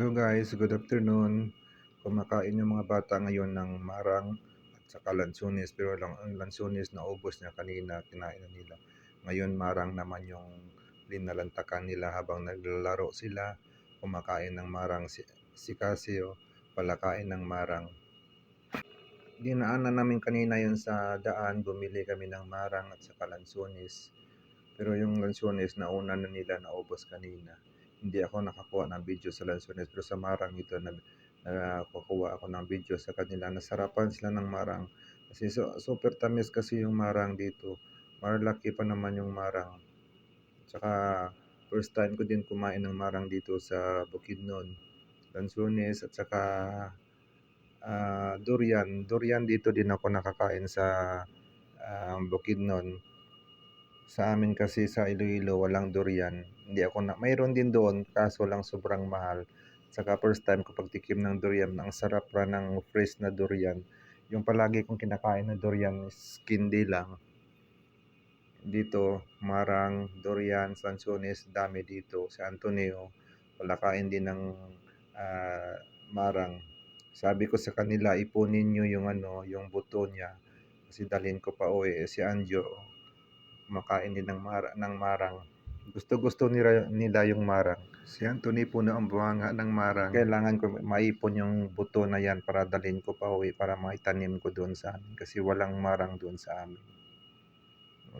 Hello guys, good afternoon. Kumakain yung mga bata ngayon ng marang at saka lansunis pero lang ang lansunis naubos niya kanina, kinain na nila. Ngayon marang naman yung linalantakan nila habang naglalaro sila. Kumakain ng marang si, si Casio, palakain ng marang. Dinaanan namin kanina yun sa daan, bumili kami ng marang at saka lansunis. Pero yung lansunis nauna na nila naubos kanina hindi ako nakakuha ng video sa Lanzones pero sa Marang ito na nakakuha ako ng video sa kanila. Nasarapan sila ng Marang. Kasi so, super tamis kasi yung Marang dito. Marlaki pa naman yung Marang. Tsaka first time ko din kumain ng Marang dito sa Bukidnon. Lanzones at saka uh, durian. Durian dito din ako nakakain sa uh, Bukidnon sa amin kasi sa Iloilo walang durian. Hindi ako na mayroon din doon kaso lang sobrang mahal. Saka first time ko pagtikim ng durian, ang sarap ra ng fresh na durian. Yung palagi kong kinakain na durian is kindi lang. Dito, marang, durian, sansones, dami dito. Sa Antonio, wala kain din ng uh, marang. Sabi ko sa kanila, ipunin nyo yung ano, yung buto niya. Kasi dalhin ko pa uwi. Si Anjo, kumakain din ng, mar ng marang. Gusto-gusto nila, nila yung marang. Si Anthony puno ang buhanga ng marang. Kailangan ko maipon yung buto na yan para dalhin ko pa uwi para maitanim ko doon sa amin. Kasi walang marang doon sa amin.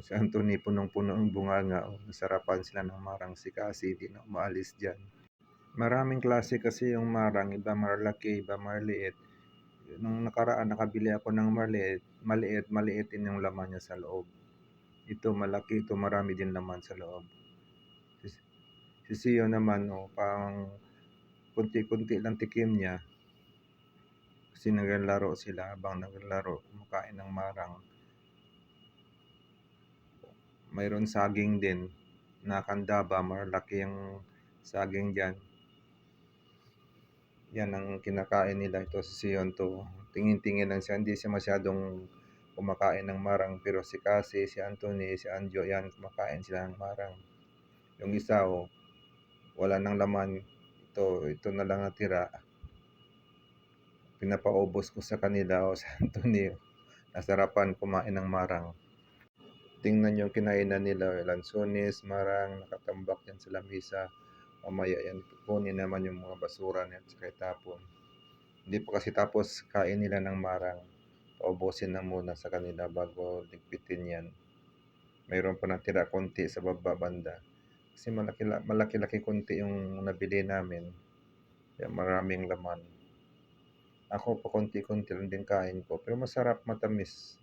Si Anthony punong-puno ang bunganga. Oh, nasarapan sila ng marang si Cassie. Hindi na umaalis dyan. Maraming klase kasi yung marang. Iba malaki, iba maliit. Nung nakaraan, nakabili ako ng maliit. Maliit, maliit din yung laman niya sa loob. Ito malaki ito, marami din laman sa loob. Si Sio naman, oh, pang kunti-kunti lang tikim niya. Kasi naglalaro sila habang naglalaro, kumakain ng marang. Mayroon saging din na kandaba, malaki yung saging dyan. Yan ang kinakain nila ito si Sion to. Tingin-tingin lang siya, hindi siya masyadong kumakain ng marang pero si Cassie, si Anthony, si Anjo yan kumakain sila ng marang. Yung isa oh, wala nang laman. Ito, ito na lang natira. Pinapaubos ko sa kanila o oh, sa Anthony nasarapan kumain ng marang. Tingnan nyo kinainan nila lansones, marang nakatambak yan sa lamisa mamaya yan kunin naman yung mga basura niya at tapon hindi pa kasi tapos kain nila ng marang paubusin na muna sa kanila bago ligpitin yan. Mayroon pa natira konti sa baba banda. Kasi malaki-laki malaki konti yung nabili namin. Kaya maraming laman. Ako pa konti-konti lang din kain ko. Pero masarap matamis.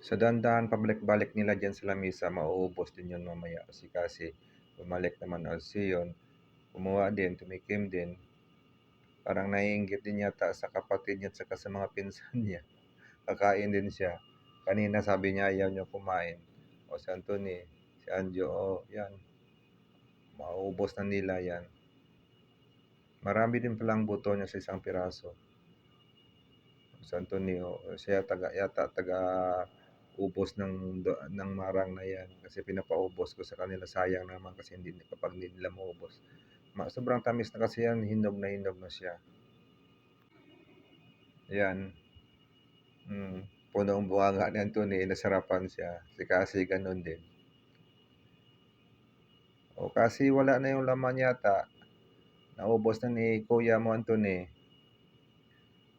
Sa dandahan pabalik-balik nila dyan sa lamisa, mauubos din yun mamaya. Kasi kasi bumalik naman si yun. Kumuha din, tumikim din. Parang naiinggit din yata sa kapatid niya at saka sa mga pinsan niya. Kakain din siya. Kanina sabi niya ayaw niya kumain. O si Anthony, si Anjo, o yan. Maubos na nila yan. Marami din palang buto niya sa isang piraso. Si Anthony, o, siya taga, yata taga ubos ng ng marang na yan kasi pinapaubos ko sa kanila sayang naman kasi hindi kapag hindi nila maubos sobrang tamis na kasi yan, hinog na hinog na siya. Yan. Hmm. Punong buhanga ni Anthony, nasarapan siya. Si Cassie, ganun din. O kasi wala na yung laman yata. Naubos na ni Kuya mo Anthony.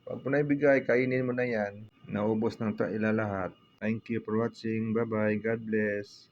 Pag mo na ibigay, kainin mo na yan. Naubos ng taila lahat. Thank you for watching. Bye-bye. God bless.